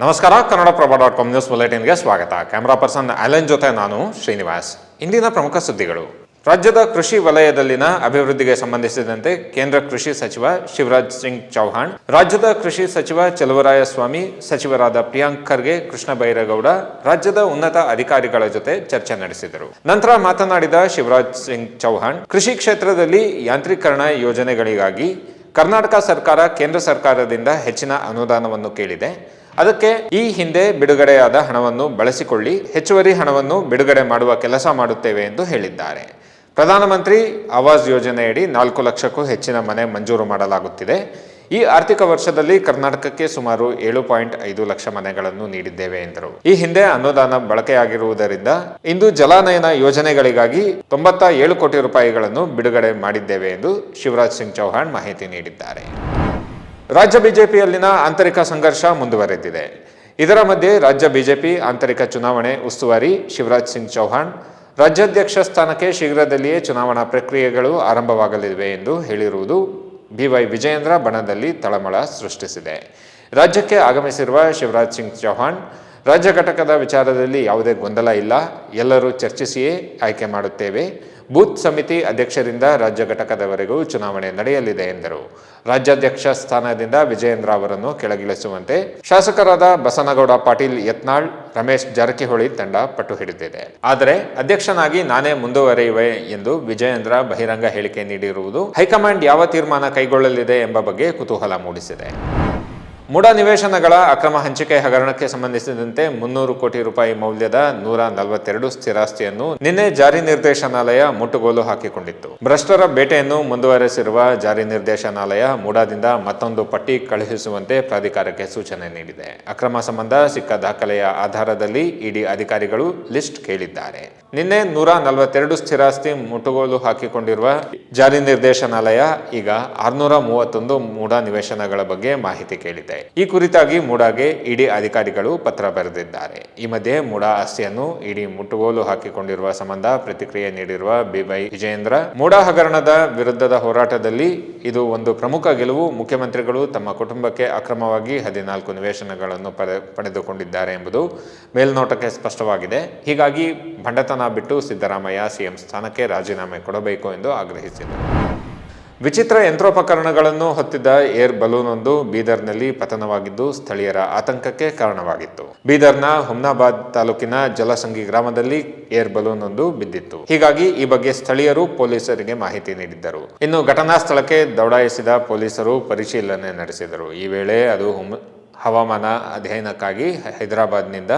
ನಮಸ್ಕಾರ Kannada Prabha dot com news ಬುಲೆಟಿನ್ಗೆ ಸ್ವಾಗತ. Camera person Allen ಜೊತೆ ನಾನು ಶ್ರೀನಿವಾಸ್. ಇಂದಿನ ಪ್ರಮುಖ ಸುದ್ದಿಗಳು. ರಾಜ್ಯದ ಕೃಷಿ ವಲಯದಲ್ಲಿನ ಅಭಿವೃದ್ಧಿಗೆ ಸಂಬಂಧಿಸಿದಂತೆ ಕೇಂದ್ರ ಕೃಷಿ ಸಚಿವ ಶಿವರಾಜ್ ಸಿಂಗ್ ಚೌಹಾಣ್, ರಾಜ್ಯದ ಕೃಷಿ ಸಚಿವ ಚಲುವರಾಯಸ್ವಾಮಿ, ಸಚಿವರಾದ ಪ್ರಿಯಾಂಕ್ ಖರ್ಗೆ, ಕೃಷ್ಣ ಬೈರೇಗೌಡ, ರಾಜ್ಯದ ಉನ್ನತ ಅಧಿಕಾರಿಗಳ ಜೊತೆ ಚರ್ಚೆ ನಡೆಸಿದರು. ನಂತರ ಮಾತನಾಡಿದ ಶಿವರಾಜ್ ಸಿಂಗ್ ಚೌಹಾಣ್, ಕೃಷಿ ಕ್ಷೇತ್ರದಲ್ಲಿ ಯಾಂತ್ರೀಕರಣ ಯೋಜನೆಗಳಿಗಾಗಿ ಕರ್ನಾಟಕ ಸರ್ಕಾರ ಕೇಂದ್ರ ಸರ್ಕಾರದಿಂದ ಹೆಚ್ಚಿನ ಅನುದಾನವನ್ನು ಕೇಳಿದೆ. ಅದಕ್ಕೆ ಈ ಹಿಂದೆ ಬಿಡುಗಡೆಯಾದ ಹಣವನ್ನು ಬಳಸಿಕೊಳ್ಳಿ, ಹೆಚ್ಚುವರಿ ಹಣವನ್ನು ಬಿಡುಗಡೆ ಮಾಡುವ ಕೆಲಸ ಮಾಡುತ್ತೇವೆ ಎಂದು ಹೇಳಿದ್ದಾರೆ. ಪ್ರಧಾನಮಂತ್ರಿ ಆವಾಸ್ ಯೋಜನೆಯಡಿ ನಾಲ್ಕು ಲಕ್ಷಕ್ಕೂ ಹೆಚ್ಚಿನ ಮನೆ ಮಂಜೂರು ಮಾಡಲಾಗುತ್ತಿದೆ. ಈ ಆರ್ಥಿಕ ವರ್ಷದಲ್ಲಿ ಕರ್ನಾಟಕಕ್ಕೆ ಸುಮಾರು ಏಳು ಪಾಯಿಂಟ್ ಐದು ಲಕ್ಷ ಮನೆಗಳನ್ನು ನೀಡಿದ್ದೇವೆ ಎಂದರು. ಈ ಹಿಂದೆ ಅನುದಾನ ಬಳಕೆಯಾಗಿರುವುದರಿಂದ ಇಂದು ಜಲಾನಯನ ಯೋಜನೆಗಳಿಗಾಗಿ ತೊಂಬತ್ತ ಏಳು ಕೋಟಿ ರೂಪಾಯಿಗಳನ್ನು ಬಿಡುಗಡೆ ಮಾಡಿದ್ದೇವೆ ಎಂದು ಶಿವರಾಜ್ ಸಿಂಗ್ ಚೌಹಾಣ್ ಮಾಹಿತಿ ನೀಡಿದ್ದಾರೆ. ರಾಜ್ಯ ಬಿಜೆಪಿಯಲ್ಲಿನ ಆಂತರಿಕ ಸಂಘರ್ಷ ಮುಂದುವರೆದಿದೆ. ಇದರ ಮಧ್ಯೆ ರಾಜ್ಯ ಬಿಜೆಪಿ ಆಂತರಿಕ ಚುನಾವಣೆ ಉಸ್ತುವಾರಿ ಶಿವರಾಜ್ ಸಿಂಗ್ ಚೌಹಾಣ್, ರಾಜ್ಯಾಧ್ಯಕ್ಷ ಸ್ಥಾನಕ್ಕೆ ಶೀಘ್ರದಲ್ಲಿಯೇ ಚುನಾವಣಾ ಪ್ರಕ್ರಿಯೆಗಳು ಆರಂಭವಾಗಲಿವೆ ಎಂದು ಹೇಳಿರುವುದು ಬಿವೈ ವಿಜಯೇಂದ್ರ ಬಣದಲ್ಲಿ ತಳಮಳ ಸೃಷ್ಟಿಸಿದೆ. ರಾಜ್ಯಕ್ಕೆ ಆಗಮಿಸಿರುವ ಶಿವರಾಜ್ ಸಿಂಗ್ ಚೌಹಾಣ್ ರಾಜ್ಯ ಘಟಕದ ವಿಚಾರದಲ್ಲಿ ಯಾವುದೇ ಗೊಂದಲ ಇಲ್ಲ. ಎಲ್ಲರೂ ಚರ್ಚಿಸಿಯೇ ಆಯ್ಕೆ ಮಾಡುತ್ತೇವೆ. ಬೂತ್ ಸಮಿತಿ ಅಧ್ಯಕ್ಷರಿಂದ ರಾಜ್ಯ ಘಟಕದವರೆಗೂ ಚುನಾವಣೆ ನಡೆಯಲಿದೆ ಎಂದರು. ರಾಜ್ಯಾಧ್ಯಕ್ಷ ಸ್ಥಾನದಿಂದ ವಿಜಯೇಂದ್ರ ಅವರನ್ನು ಕೆಳಗಿಳಿಸುವಂತೆ ಶಾಸಕರಾದ ಬಸನಗೌಡ ಪಾಟೀಲ್ ಯತ್ನಾಳ್, ರಮೇಶ್ ಜಾರಕಿಹೊಳಿ ತಂಡ ಪಟ್ಟು ಹಿಡಿದಿದೆ. ಆದರೆ ಅಧ್ಯಕ್ಷನಾಗಿ ನಾನೇ ಮುಂದುವರಿಯುವೆ ಎಂದು ವಿಜಯೇಂದ್ರ ಬಹಿರಂಗ ಹೇಳಿಕೆ ನೀಡಿರುವುದು ಹೈಕಮಾಂಡ್ ಯಾವ ತೀರ್ಮಾನ ಕೈಗೊಳ್ಳಲಿದೆ ಎಂಬ ಬಗ್ಗೆ ಕುತೂಹಲ ಮೂಡಿಸಿದೆ. ಮೂಡ ನಿವೇಶನಗಳ ಅಕ್ರಮ ಹಂಚಿಕೆ ಹಗರಣಕ್ಕೆ ಸಂಬಂಧಿಸಿದಂತೆ ಮುನ್ನೂರು ಕೋಟಿ ರೂಪಾಯಿ ಮೌಲ್ಯದ ನೂರ ನಲವತ್ತೆರಡು ಸ್ಥಿರಾಸ್ತಿಯನ್ನು ನಿನ್ನೆ ಜಾರಿ ನಿರ್ದೇಶನಾಲಯ ಮುಟ್ಟುಗೋಲು ಹಾಕಿಕೊಂಡಿತ್ತು. ಭ್ರಷ್ಟರ ಬೇಟೆಯನ್ನು ಮುಂದುವರೆಸಿರುವ ಜಾರಿ ನಿರ್ದೇಶನಾಲಯ ಮೂಡಾದಿಂದ ಮತ್ತೊಂದು ಪಟ್ಟಿ ಕಳುಹಿಸುವಂತೆ ಪ್ರಾಧಿಕಾರಕ್ಕೆ ಸೂಚನೆ ನೀಡಿದೆ. ಅಕ್ರಮ ಸಂಬಂಧ ಸಿಕ್ಕ ದಾಖಲೆಯ ಆಧಾರದಲ್ಲಿ ಇಡಿ ಅಧಿಕಾರಿಗಳು ಲಿಸ್ಟ್ ಕೇಳಿದ್ದಾರೆ. ನಿನ್ನೆ ನೂರ ನಲವತ್ತೆರಡು ಸ್ಥಿರಾಸ್ತಿ ಮುಟ್ಟುಗೋಲು ಹಾಕಿಕೊಂಡಿರುವ ಜಾರಿ ನಿರ್ದೇಶನಾಲಯ ಈಗ ಆರ್ನೂರ ಮೂವತ್ತೊಂದು ಮೂಡ ನಿವೇಶನಗಳ ಬಗ್ಗೆ ಮಾಹಿತಿ ಕೇಳಿದೆ. ಈ ಕುರಿತಾಗಿ ಮೂಡಾಗೆ ಇಡಿ ಅಧಿಕಾರಿಗಳು ಪತ್ರ ಬರೆದಿದ್ದಾರೆ. ಈ ಮಧ್ಯೆ ಮೂಡಾ ಆಸ್ತಿಯನ್ನು ಇಡಿ ಮುಟ್ಟುಗೋಲು ಹಾಕಿಕೊಂಡಿರುವ ಸಂಬಂಧ ಪ್ರತಿಕ್ರಿಯೆ ನೀಡಿರುವ ಬಿವೈ ವಿಜಯೇಂದ್ರ, ಮೂಡಾ ಹಗರಣದ ವಿರುದ್ಧದ ಹೋರಾಟದಲ್ಲಿ ಇದು ಒಂದು ಪ್ರಮುಖ ಗೆಲುವು. ಮುಖ್ಯಮಂತ್ರಿಗಳು ತಮ್ಮ ಕುಟುಂಬಕ್ಕೆ ಅಕ್ರಮವಾಗಿ ಹದಿನಾಲ್ಕು ನಿವೇಶನಗಳನ್ನು ಪಡೆ, ಪಡೆದುಕೊಂಡಿದ್ದಾರೆ ಎಂಬುದು ಮೇಲ್ನೋಟಕ್ಕೆ ಸ್ಪಷ್ಟವಾಗಿದೆ. ಹೀಗಾಗಿ ಭಂಡತನ ಬಿಟ್ಟು ಸಿದ್ದರಾಮಯ್ಯ ಸಿಎಂ ಸ್ಥಾನಕ್ಕೆ ರಾಜೀನಾಮೆ ಕೊಡಬೇಕು ಎಂದು ಆಗ್ರಹಿಸಿದರು. ವಿಚಿತ್ರ ಯಂತ್ರೋಪಕರಣಗಳನ್ನು ಹೊತ್ತಿದ್ದ ಏರ್ ಬಲೂನೊಂದು ಬೀದರ್ನಲ್ಲಿ ಪತನವಾಗಿದ್ದು ಸ್ಥಳೀಯರ ಆತಂಕಕ್ಕೆ ಕಾರಣವಾಗಿತ್ತು. ಬೀದರ್ನ ಹುಮ್ನಾಬಾದ್ ತಾಲೂಕಿನ ಜಲಸಂಗಿ ಗ್ರಾಮದಲ್ಲಿ ಏರ್ ಬಲೂನ್ ಒಂದು ಬಿದ್ದಿತ್ತು. ಹೀಗಾಗಿ ಈ ಬಗ್ಗೆ ಸ್ಥಳೀಯರು ಪೊಲೀಸರಿಗೆ ಮಾಹಿತಿ ನೀಡಿದ್ದರು. ಇನ್ನು ಘಟನಾ ಸ್ಥಳಕ್ಕೆ ದೌಡಾಯಿಸಿದ ಪೊಲೀಸರು ಪರಿಶೀಲನೆ ನಡೆಸಿದರು. ಈ ವೇಳೆ ಅದು ಹವಾಮಾನ ಅಧ್ಯಯನಕ್ಕಾಗಿ ಹೈದರಾಬಾದ್ನಿಂದ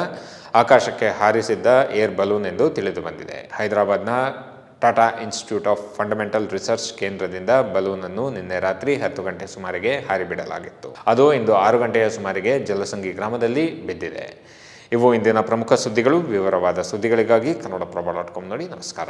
ಆಕಾಶಕ್ಕೆ ಹಾರಿಸಿದ್ದ ಏರ್ ಬಲೂನ್ ಎಂದು ತಿಳಿದು ಬಂದಿದೆ ಹೈದರಾಬಾದ್ನ Tata institute of fundamental research ಕೇಂದ್ರದಿಂದ ಬಲೂನನ್ನು ನಿನ್ನೆ ರಾತ್ರಿ ಹತ್ತು ಗಂಟೆ ಸುಮಾರಿಗೆ ಹಾರಿಬಿಡಲಾಗಿತ್ತು. ಅದು ಇಂದು ಆರು ಗಂಟೆಯ ಸುಮಾರಿಗೆ ಜಲಸಂಗಿ ಗ್ರಾಮದಲ್ಲಿ ಬಿದ್ದಿದೆ. ಇವು ಇಂದಿನ ಪ್ರಮುಖ ಸುದ್ದಿಗಳು. ವಿವರವಾದ ಸುದ್ದಿಗಳಿಗಾಗಿ ಕನ್ನಡ ಪ್ರಭಾ ಡಾಟ್ ಕಾಮ್ ನೋಡಿ ನಮಸ್ಕಾರ.